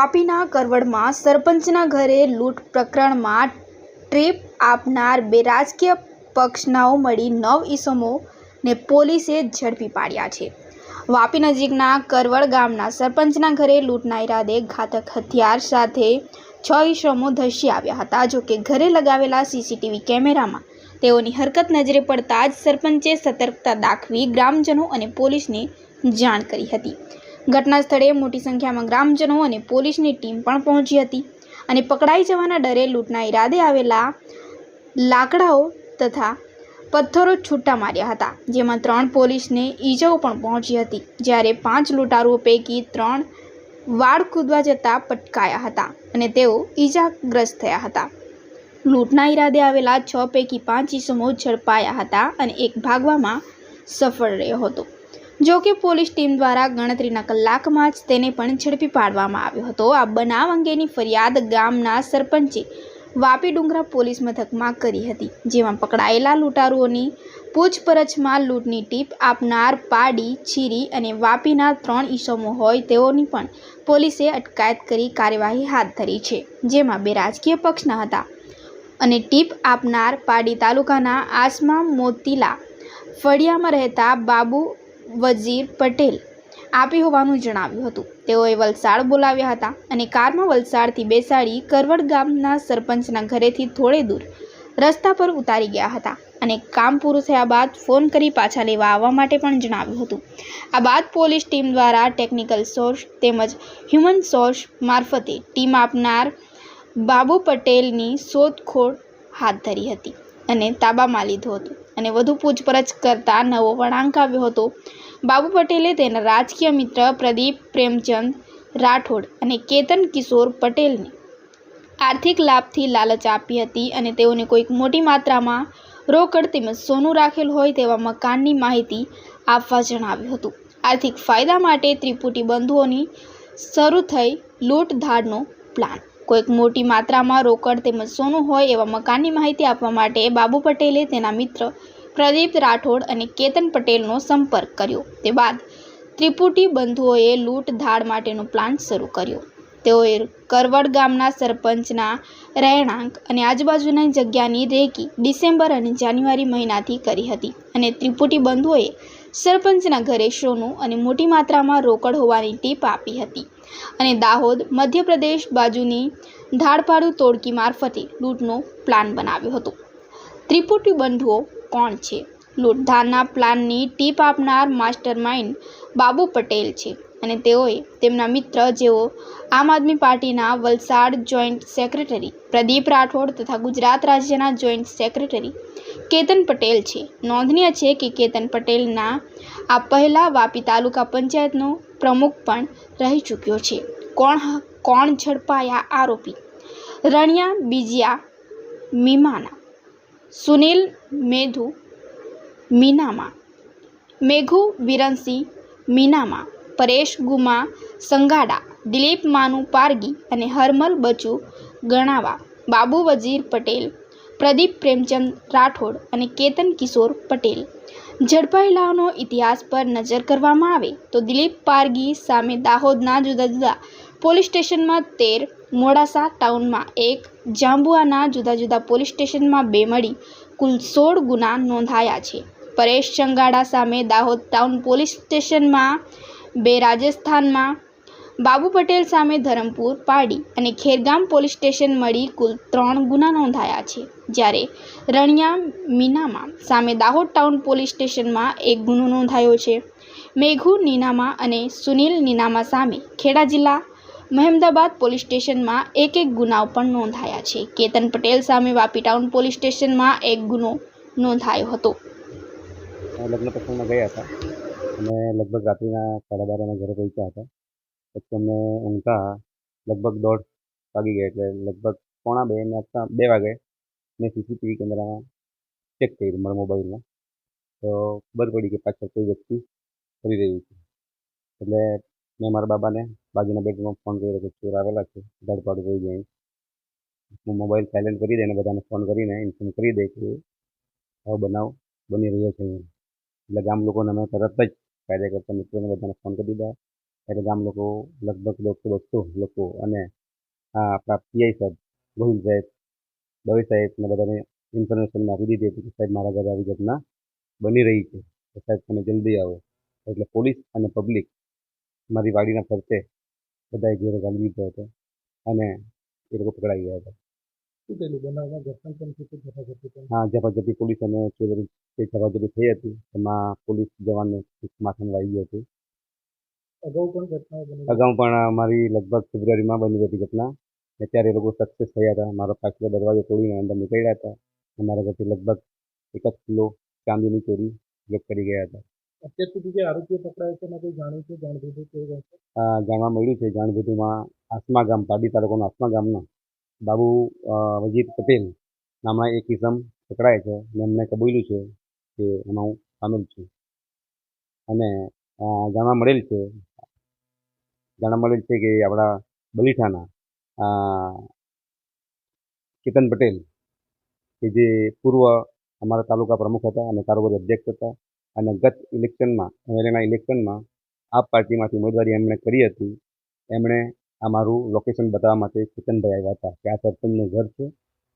વાપીના કરવડમાં સરપંચના ઘરે લૂંટ પ્રકરણમાં ટ્રીપ આપનાર બે રાજકીય પક્ષનાઓ મળી નવ ઈસમોને પોલીસે ઝડપી પાડ્યા છે. વાપી નજીકના કરવડ ગામના સરપંચના ઘરે લૂંટના ઈરાદે ઘાતક હથિયાર સાથે છ ઈસમો ધસી આવ્યા હતા. જોકે ઘરે લગાવેલા સીસીટીવી કેમેરામાં તેઓની હરકત નજરે પડતા જ સરપંચે સતર્કતા દાખવી ગ્રામજનો અને પોલીસને જાણ કરી હતી. ઘટના સ્થળે મોટી સંખ્યામાં ગ્રામજનો અને પોલીસની ટીમ પણ પહોંચી હતી અને પકડાઈ જવાના ડરે લૂંટના ઈરાદે આવેલા લાકડાઓ તથા પથ્થરો છૂટા માર્યા હતા, જેમાં ત્રણ પોલીસને ઈજાઓ પણ પહોંચી હતી, જ્યારે પાંચ લૂંટારુઓ પૈકી ત્રણ વાળ કૂદવા જતાં પટકાયા હતા અને તેઓ ઈજાગ્રસ્ત થયા હતા. લૂંટના ઈરાદે આવેલા છ પૈકી પાંચ ઈસમો ઝડપાયા હતા અને એક ભાગવામાં સફળ રહ્યો હતો. જો કે પોલીસ ટીમ દ્વારા ગણતરીના કલાકમાં જ તેને પણ ઝડપી પાડવામાં આવ્યો હતો. આ બનાવ અંગેની ફરિયાદ ગામના સરપંચે વાપી ડુંગરા પોલીસ મથકમાં કરી હતી, જેમાં પકડાયેલા લૂંટારુઓની પૂછપરછમાં લૂંટની ટીપ આપનાર પાડી, છીરી અને વાપીના ત્રણ ઈસમો હોય તેઓની પણ પોલીસે અટકાયત કરી કાર્યવાહી હાથ ધરી છે, જેમાં બે રાજકીય પક્ષના હતા અને ટીપ આપનાર પાડી તાલુકાના આસમા મોતીલા ફળિયામાં રહેતા બાબુ વજીર પટેલ આપી હોવાનું જણાવ્યું હતું. તેઓએ વલસાડ બોલાવ્યા હતા અને કારમાં વલસાડથી બેસાડી કરવડ ગામના સરપંચના ઘરેથી થોડે દૂર રસ્તા પર ઉતારી ગયા હતા અને કામ પૂરું થયા બાદ ફોન કરી પાછા લેવા આવવા માટે પણ જણાવ્યું હતું. આ બાદ પોલીસ ટીમ દ્વારા ટેકનિકલ સોર્સ તેમજ હ્યુમન સોર્સ મારફતે ટીમ આપનાર બાબુ પટેલની શોધખોળ હાથ ધરી હતી અને તાબામાં લીધો હતો અને વધુ પૂછપરછ કરતા નવો વળાંક આવ્યો હતો બાબુ પટેલે તેના રાજકીય મિત્ર પ્રદીપ પ્રેમચંદ રાઠોડ અને કેતન કિશોર પટેલને આર્થિક લાભથી લાલચ આપી હતી અને તેઓને કોઈક મોટી માત્રામાં રોકડ તેમજ સોનું રાખેલ હોય તેવા મકાનની માહિતી આપવા જણાવ્યું હતું. આર્થિક ફાયદા માટે ત્રિપુટી બંધુઓની શરૂ થઈ લૂંટધાડનો પ્લાન. કોઈક મોટી માત્રામાં રોકડ તેમજ સોનું હોય એવા મકાનની માહિતી આપવા માટે બાબુ પટેલે તેના મિત્ર પ્રદીપ રાઠોડ અને કેતન પટેલનો સંપર્ક કર્યો. તે બાદ ત્રિપુટી બંધુઓએ લૂંટ ધાડ માટેનો પ્લાન શરૂ કર્યો. તેઓએ કરવડ ગામના સરપંચના રહેણાંક અને આજુબાજુની જગ્યાની રેકી ડિસેમ્બર અને જાન્યુઆરી મહિનાથી કરી હતી અને ત્રિપુટી બંધુઓએ સરપંચના ઘરે સોનું અને મોટી માત્રામાં રોકડ હોવાની ટીપ આપી હતી અને દાહોદ, મધ્યપ્રદેશ બાજુની ધાડપાડુ તોડકી મારફતે લૂંટનો પ્લાન બનાવ્યો હતો. ત્રિપુટી બંધુઓ કોણ છે? લૂંટધારના પ્લાનની ટીપ આપનાર માસ્ટર માઇન્ડ બાબુ પટેલ છે અને તેઓએ તેમના મિત્ર જેઓ આમ આદમી પાર્ટીના વલસાડ જોઈન્ટ સેક્રેટરી પ્રદીપ રાઠોડ તથા ગુજરાત રાજ્યના જોઈન્ટ સેક્રેટરી કેતન પટેલ છે. નોંધનીય છે કે કેતન પટેલના આ પહેલાં વાપી તાલુકા પંચાયતનો પ્રમુખ પણ રહી ચૂક્યો છે. કોણ કોણ ઝડપાયા આરોપી? રણિયા બીજિયા મીમાના સુનિલ મેધુ, મીનામાં. મેઘુ વિરનસિંહ મીનામાં. પરેશ ગુમા, સંગાડા, દિલીપ માનુ પારગી અને હરમલ બચુ ગણાવા. બાબુ વજીર પટેલ, પ્રદીપ પ્રેમચંદ રાઠોડ અને કેતન કિશોર પટેલ. ઝડપાયેલાઓનો ઇતિહાસ પર નજર કરવામાં આવે તો દિલીપ પારગી સામે દાહોદના જુદા જુદા પોલીસ સ્ટેશનમાં તેર, મોડાસા ટાઉનમાં એક જાંબુઆના જુદા જુદા પોલીસ સ્ટેશનમાં બે મળી કુલ સોળ ગુના નોંધાયા છે. પરેશ ચંગાડા સામે દાહોદ ટાઉન પોલીસ સ્ટેશનમાં બે રાજસ્થાનમાં, બાબુ પટેલ સામે ધરમપુર પાડી અને ખેરગામ પોલીસ સ્ટેશન મળી કુલ ત્રણ ગુના નોંધાયા છે. જ્યારે રણિયા મીનામાં સામે દાહોદ ટાઉન પોલીસ સ્ટેશનમાં એક ગુનો નોંધાયો છે. મેઘુ નીનામા અને સુનિલ નીનામા સામે ખેડા જિલ્લા મહેમદાબાદ પોલીસ સ્ટેશનમાં એક એક ગુનાઓ પણ નોંધાયા છે. કેતન પટેલ સામે વાપી ટાઉન પોલીસ સ્ટેશનમાં એક ગુનો નોંધાયો હતો. લગ્ન પ્રસંગમાં ગયા હતા. અને લગભગ રાત્રિના સાડા બાર અમે ઘરે પહોંચ્યા હતા. પછી અમને ઊંઘતા લગભગ દોઢ વાગી ગયા એટલે લગભગ પોણા બે ને બે વાગે મેં સીસીટીવી કેમેરામાં ચેક કર્યું મારા મોબાઈલમાં. તો ખબર પડી કે પાછળ કોઈ વ્યક્તિ ફરી રહ્યું છે. એટલે મેં મારા બાબાને બાજુના બેડરૂમમાં ફોન કર્યો કે ચોર આવેલા છે ધડપાડ થઈ જાય હું મોબાઈલ સાયલેન્ટ કરી દઈને બધાને ફોન કરીને ઇન્ફોર્મ કરી દે કે આવો બનાવ બની રહ્યો છે એટલે ગામ લોકોને અમે તરત જ કાયદેકર્તા મિત્રોને બધાને ફોન કરી દીધા. એટલે ગામ લોકો લગભગ દોઢસો દોઢસો લોકો અને આ આપણા પીઆઈ સાહેબ ગોહિલ સાહેબ, દવે સાહેબ ને બધાને ઇન્ફોર્મેશન આપી દીધી હતી કે સાહેબ મારા ઘરે આવી ઘટના બની રહી છે. સાહેબ તમે જલ્દી આવો. એટલે પોલીસ અને પબ્લિક મારી વાડીના ફરતે બધાએ ઘેરો ગાળી દીધો હતો અને એ લોકો પકડાઈ ગયા હતા. શું થયેલું? બનાવમાં ઘર્ષણ પણ થયું ઝપાઝપી હા ઝપાઝપી પોલીસ અને ચોરી જે ઝપાઝપી થઈ હતી. એમાં પોલીસ જવાનને માથામાં વાગી ગયું હતું. અગાઉ પણ ઘટનાઓ બની અગાઉ પણ અમારી લગભગ ફેબ્રુઆરીમાં બની હતી ઘટના. ને ત્યારે એ લોકો સક્સેસ થયા હતા. મારો પાછલો દરવાજો તોડીને અંદર નીકળ્યા હતા. અમારા ઘરથી લગભગ એક જ કિલો ચાંદીની ચોરી લોક કરી ગયા હતા. અત્યાર સુધી જે આરોપીઓ પકડાયા છે એમાં કોઈ જાણ્યું છે જાણભૂતું કેવું રહેશે? આ જાણવા મળ્યું છે જાણભૂતુમાં આસમા ગામ પાડી તાલુકાના આસમા ગામના બાબુ અ, પટેલ નામના એક ઇસમ પકડાય છે અને એમને કબૂલ્યું છે કે એમાં હું સામેલ છું. અને અ, જાણવા મળેલ છે જાણવા મળેલ છે કે આપણા બલીઠાના અ, કેતન પટેલ કે જે પૂર્વ અમારા તાલુકા પ્રમુખ હતા અને કારોબારી અધ્યક્ષ હતા અને ગત ઇલેક્શનમાં એમએલએના ઇલેક્શનમાં આપ પાર્ટીમાંથી ઉમેદવારી એમણે કરી હતી. એમણે અમારું લોકેશન બતાવવા માટે ચેતનભાઈ આવ્યા હતા કે આ સરપંચનું ઘર છે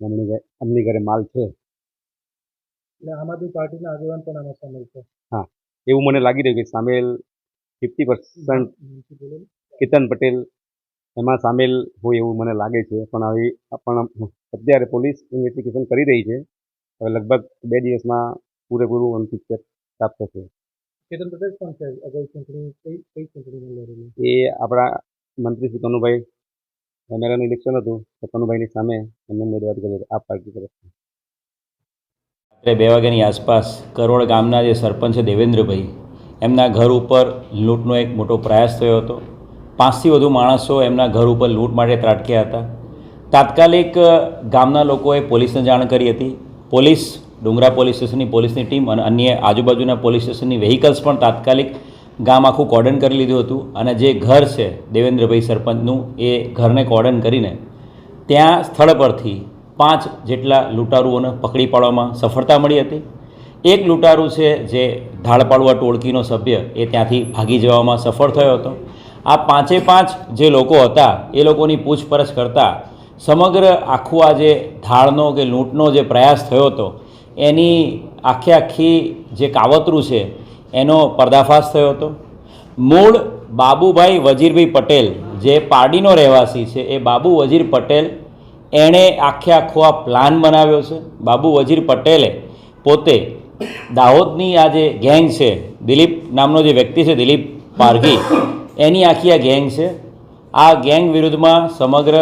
એમની ઘરે એમની ઘરે માલ છે. એટલે આમ આદમી પાર્ટીના આગેવાન પણ આમાં સામેલ છે. એવું મને લાગી રહ્યું કે સામેલ ફિફ્ટી પર્સન્ટ કેતન પટેલ એમાં સામેલ હોય એવું મને લાગે છે. પણ હવે પણ અત્યારે પોલીસ ઇન્વેસ્ટિગેશન કરી રહી છે. હવે લગભગ બે દિવસમાં પૂરેપૂરું અંતિમ સ્ટેપ પ્રાપ્ત થયું. કેતન પ્રદેશ પણ છે અગાઉ ચૂંટણી કઈ કઈ ચૂંટણીમાં લડેલી એ આપણા મંત્રી શ્રી કનુભાઈ એમએલએનું ઇલેક્શન હતું તો કનુભાઈની સામે એમને ઉમેદવારી કરી હતી આ પાર્ટી તરફથી. રાત્રે બે વાગ્યાની આસપાસ કરોડ ગામના જે સરપંચ છે દેવેન્દ્રભાઈ એમના ઘર ઉપર લૂંટનો એક મોટો પ્રયાસ થયો હતો. પાંચથી વધુ માણસો એમના ઘર ઉપર લૂંટ માટે ત્રાટક્યા હતા. તાત્કાલિક ગામના લોકોએ પોલીસને જાણ કરી હતી. પોલીસ ડુંગરા પોલીસ સ્ટેશનની પોલીસની ટીમ અને અન્ય આજુબાજુના પોલીસ સ્ટેશનની વ્હીકલ્સ પણ તાત્કાલિક ગામ આખું કોર્ડન કરી લીધું હતું અને જે ઘર છે દેવેન્દ્રભાઈ સરપંચનું એ ઘરને કોર્ડન કરીને ત્યાં સ્થળ પરથી પાંચ જેટલા લૂંટારુઓને પકડી પાડવામાં સફળતા મળી હતી. એક લૂંટારુ છે જે ધાડપાડવા ટોળકીનો સભ્ય એ ત્યાંથી ભાગી જવામાં સફળ થયો હતો. આ પાંચે પાંચ જે લોકો હતા એ લોકોની પૂછપરછ કરતાં સમગ્ર આખું આ જે ધાળનો કે લૂંટનો જે પ્રયાસ થયો હતો એની આખે આખી જે કાવતરું છે, એનો પર્દાફાશ થયો હતો. મૂળ બાબુભાઈ વજીરભાઈ પટેલ, જે પારડીનો રહેવાસી છે, એ બાબુ વજીર પટેલ એણે આખે આખો આ પ્લાન બનાવ્યો છે. બાબુ વજીર પટેલે પોતે દાહોદની આ જે ગેંગ છે, દિલીપ નામનો જે વ્યક્તિ છે, દિલીપ પારઘી, એની આખી આ ગેંગ છે. આ ગેંગ વિરુદ્ધમાં સમગ્ર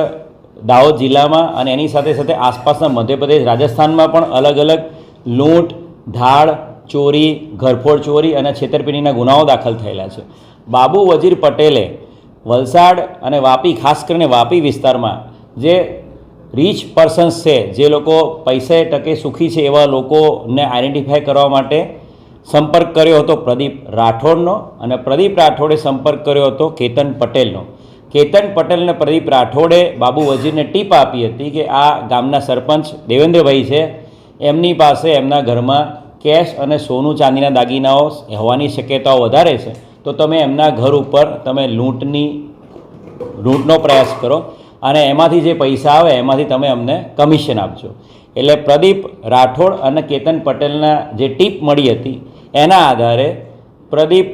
દાહોદ જિલ્લામાં અને એની સાથે સાથે આસપાસના મધ્યપ્રદેશ, રાજસ્થાનમાં પણ અલગ અલગ લૂંટ ધાડ ચોરી, ઘરફોડ ચોરી અને છેતરપિંડીના ગુનાઓ દાખલ થયેલા છે. બાબુ વજીર પટેલે વલસાડ અને વાપી, ખાસ કરીને વાપી વિસ્તારમાં જે રીચ પર્સન્સ છે, જે લોકો પૈસે ટકે સુખી છે એવા લોકોને આઈડેન્ટિફાય કરવા માટે સંપર્ક કર્યો હતો પ્રદીપ રાઠોડનો અને પ્રદીપ રાઠોડે સંપર્ક કર્યો હતો કેતન પટેલનો. કેતન પટેલ અને પ્રદીપ રાઠોડે બાબુ વજીરને ટીપ આપી હતી કે આ ગામના સરપંચ દેવેન્દ્રભાઈ છે. એમની પાસે એમના ઘરમાં કેશ અને સોનું ચાંદીના દાગીનાઓ હોવાની શક્યતાઓ વધારે છે. તો તમે એમના ઘર ઉપર તમે લૂંટની, લૂંટનો પ્રયાસ કરો અને એમાંથી જે પૈસા આવે એમાંથી તમે અમને કમિશન આપજો. એટલે પ્રદીપ રાઠોડ અને કેતન પટેલના જે ટીપ મળી હતી, એના આધારે પ્રદીપ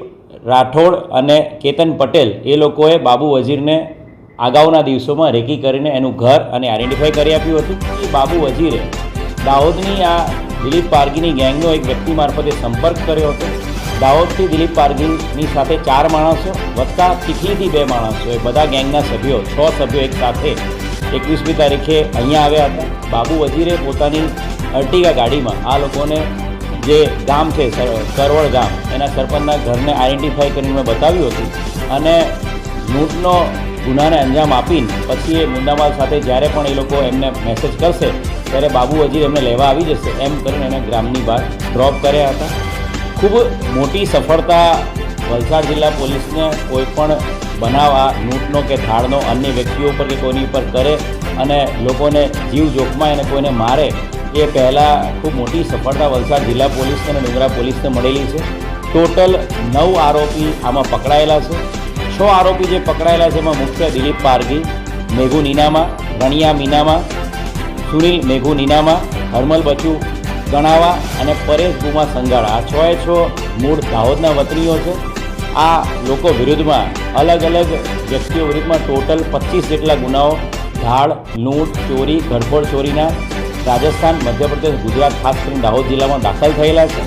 રાઠોડ અને કેતન પટેલ એ લોકોએ બાબુ વઝીરને અગાઉના દિવસોમાં રેકી કરીને એનું ઘર અને આઈડેન્ટિફાઈ કરી આપ્યું હતું. એ બાબુ વજીરે દાહોદની આ દિલીપ પારગીની ગેંગનો એક વ્યક્તિ મારફતે સંપર્ક કર્યો હતો. દાહોદથી દિલીપ પારગીની સાથે ચાર માણસો, વત્તા ચીખલીથી બે માણસો. એ બધા ગેંગના સભ્યો, છ સભ્યો એક સાથે એકવીસમી તારીખે અહીંયા આવ્યા હતા. બાબુ વજીરે પોતાની અર્ટિગા ગાડીમાં આ લોકોને જે ગામ છે સરવળ ગામ, એના સરપંચના ઘરને આઈડેન્ટિફાઈ કરીને મેં બતાવ્યું હતું. અને લૂંટનો ગુનાને અંજામ આપીને પછી એ મુદ્દામાલ સાથે જ્યારે પણ એ લોકો એમને મેસેજ કરશે ત્યારે બાબુ હજી એમને લેવા આવી જશે એમ કરીને એને ગ્રામની બહાર ડ્રોપ કર્યા હતા. ખૂબ મોટી સફળતા વલસાડ જિલ્લા પોલીસને કોઈ પણ બનાવ આ લૂંટનો કે થાળનો અન્ય વ્યક્તિઓ પર કે કોઈની પર કરે અને લોકોને જીવ જોખમાય અને કોઈને મારે, એ પહેલાં ખૂબ મોટી સફળતા વલસાડ જિલ્લા પોલીસને અને ડુંગરા પોલીસને મળેલી છે. ટોટલ નવ આરોપી આમાં પકડાયેલા છે. છ છ આરોપી જે પકડાયેલા છે એમાં મુખ્ય દિલીપ પારગી મેઘુ નીનામા, રણિયા મીનામા સુનિલ, મેઘુ, નીનામા, હરમલ, બચુ, ગણાવા અને પરેશ ગુમા સંગાળા. આ છ એ છ મૂળ દાહોદના વતનીઓ છે. આ લોકો વિરુદ્ધમાં અલગ અલગ વ્યક્તિઓ વિરુદ્ધમાં ટોટલ પચીસ જેટલા ગુનાઓ ધાડ લૂંટ, ચોરી, ઘરફોડ ચોરીના રાજસ્થાન, મધ્યપ્રદેશ, ગુજરાત, ખાસ કરીને દાહોદ જિલ્લામાં દાખલ થયેલા છે.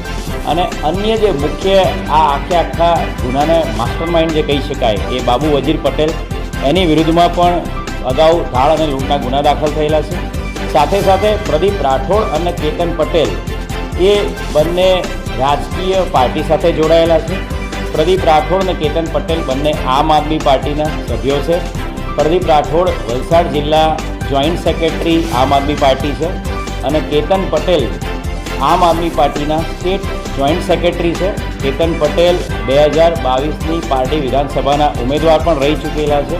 અને અન્ય જે મુખ્ય આ આખે આખા ગુનાને માસ્ટર માઇન્ડ જે કહી શકાય, એ બાબુ વજીર પટેલ, એની વિરુદ્ધમાં પણ અગાઉ ધાડ અને લૂંટના ગુના દાખલ થયેલા છે. સાથે સાથે પ્રદીપ રાઠોડ અને કેતન પટેલ એ બંને રાજકીય પાર્ટી સાથે જોડાયેલા છે. પ્રદીપ રાઠોડ અને કેતન પટેલ બંને આમ આદમી પાર્ટીના સભ્યો છે. પ્રદીપ રાઠોડ વલસાડ જિલ્લા જોઈન્ટ સેક્રેટરી આમ આદમી પાર્ટી છે અને કેતન પટેલ આમ આદમી પાર્ટીના સ્ટેટ જોઈન્ટ સેક્રેટરી છે. કેતન પટેલ બે હજાર બાવીસની પાર્ટી વિધાનસભાના ઉમેદવાર પણ રહી ચૂકેલા છે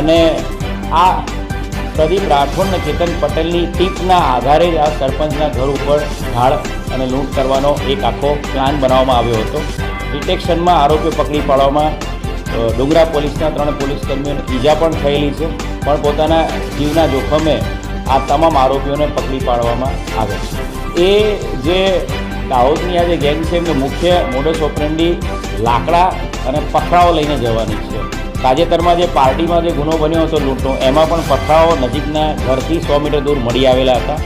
અને આ પ્રદીપ રાઠોડ અને ચેતન પટેલની ટીપના આધારે આ સરપંચના ઘર ઉપર ઢાળ અને લૂંટ કરવાનો એક આખો પ્લાન બનાવવામાં આવ્યો હતો. ડિટેક્શનમાં આરોપીઓ પકડી પાડવામાં ડુંગરા પોલીસના ત્રણ પોલીસ કર્મીઓને ઈજા પણ થયેલી છે, પણ પોતાના જીવના જોખમે આ તમામ આરોપીઓને પકડી પાડવામાં આવે છે. એ જે દાહોદની આ જે ગેંગ છે એમનું મુખ્ય મોડસ ઓપરેન્ડી લાકડા અને પખડાઓ લઈને જવાની છે. તાજેતરમાં જે પાર્ટીમાં જે ગુનો બન્યો હતો લૂંટનો, એમાં પણ પથરાઓ નજીકના ઘરથી સો મીટર દૂર મળી આવેલા હતા.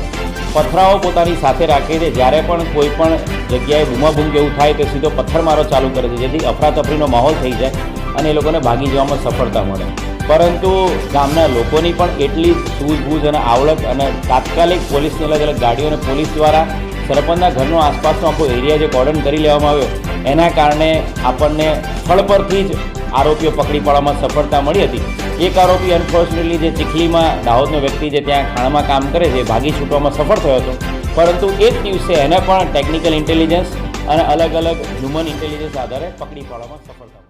પથરાઓ પોતાની સાથે રાખે છે. જ્યારે પણ કોઈ પણ જગ્યાએ બૂમાબૂમ જેવું થાય તો સીધો પથ્થરમારો ચાલુ કરે છે. જેથી અફરાતફરીનો માહોલ થઈ જાય અને એ લોકોને ભાગી જવામાં સફળતા મળે. પરંતુ ગામના લોકોની પણ એટલી સૂઝબૂઝ અને આવડત અને તાત્કાલિક પોલીસની અલગ અલગ ગાડીઓ અને પોલીસ દ્વારા સરપંચના ઘરનો આસપાસનો આખો એરિયા જે કોર્ડન કરી લેવામાં આવ્યો, એના કારણે આપણને સ્થળ પરથી જ આરોપીઓ પકડી પાડવામાં સફળતા મળી હતી. એક આરોપી અનફોર્ચ્યુનેટલી જે ચીખલીમાં દાહોદનો વ્યક્તિ જે ત્યાં ખાણમાં કામ કરે છે, ભાગી છૂટવામાં સફળ થયો હતો. પરંતુ એ જ દિવસે એને પણ ટેકનિકલ ઇન્ટેલિજન્સ અને અલગ અલગ હ્યુમન ઇન્ટેલિજન્સ આધારે પકડી પાડવામાં સફળતા મળી.